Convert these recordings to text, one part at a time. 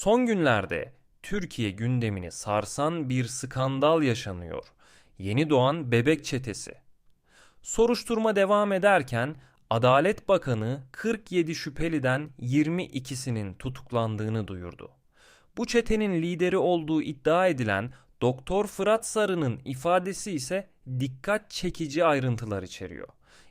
Son günlerde Türkiye gündemini sarsan bir skandal yaşanıyor. Yeni doğan bebek çetesi. Soruşturma devam ederken Adalet Bakanı 47 şüpheliden 22'sinin tutuklandığını duyurdu. Bu çetenin lideri olduğu iddia edilen Doktor Fırat Sarı'nın ifadesi ise dikkat çekici ayrıntılar içeriyor.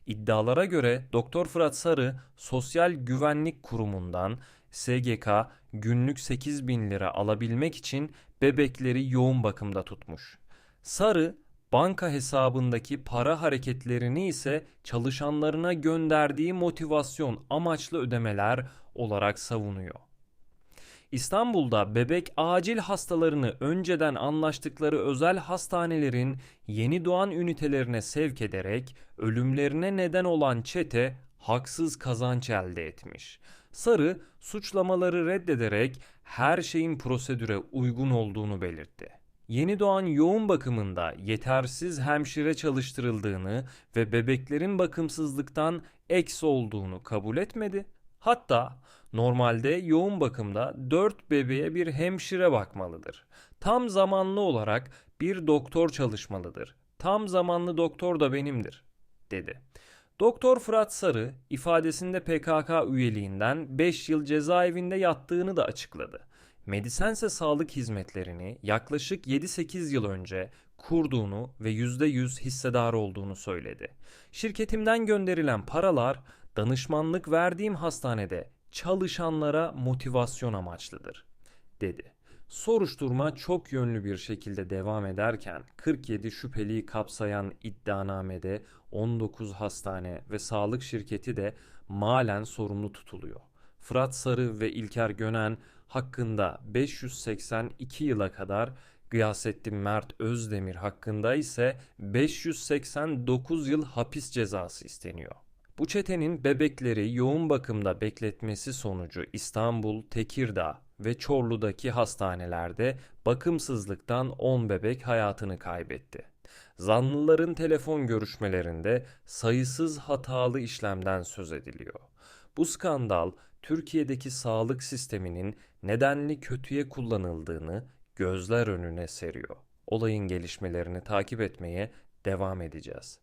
İddialara göre Doktor Fırat Sarı Sosyal Güvenlik Kurumu'ndan SGK günlük 8 bin lira alabilmek için bebekleri yoğun bakımda tutmuş. Sarı banka hesabındaki para hareketlerini ise çalışanlarına gönderdiği motivasyon amaçlı ödemeler olarak savunuyor. İstanbul'da bebek acil hastalarını önceden anlaştıkları özel hastanelerin yeni doğan ünitelerine sevk ederek ölümlerine neden olan çete haksız kazanç elde etmiş. Sarı suçlamaları reddederek her şeyin prosedüre uygun olduğunu belirtti. Yeni doğan yoğun bakımında yetersiz hemşire çalıştırıldığını ve bebeklerin bakımsızlıktan eks olduğunu kabul etmedi. Hatta normalde yoğun bakımda 4 bebeğe bir hemşire bakmalıdır. Tam zamanlı olarak bir doktor çalışmalıdır. Tam zamanlı doktor da benimdir, dedi. Doktor Fırat Sarı ifadesinde PKK üyeliğinden 5 yıl cezaevinde yattığını da açıkladı. Medisense sağlık hizmetlerini yaklaşık 7-8 yıl önce kurduğunu ve %100 hissedar olduğunu söyledi. Şirketimden gönderilen paralar danışmanlık verdiğim hastanede çalışanlara motivasyon amaçlıdır, dedi. Soruşturma çok yönlü bir şekilde devam ederken 47 şüpheliyi kapsayan iddianamede 19 hastane ve sağlık şirketi de malen sorumlu tutuluyor. Fırat Sarı ve İlker Gönen hakkında 582 yıla kadar Gıyasettin Mert Özdemir hakkında ise 589 yıl hapis cezası isteniyor. Bu çetenin bebekleri yoğun bakımda bekletmesi sonucu İstanbul, Tekirdağ ve Çorlu'daki hastanelerde bakımsızlıktan 10 bebek hayatını kaybetti. Zanlıların telefon görüşmelerinde sayısız hatalı işlemden söz ediliyor. Bu skandal Türkiye'deki sağlık sisteminin nedenli kötüye kullanıldığını gözler önüne seriyor. Olayın gelişmelerini takip etmeye devam edeceğiz.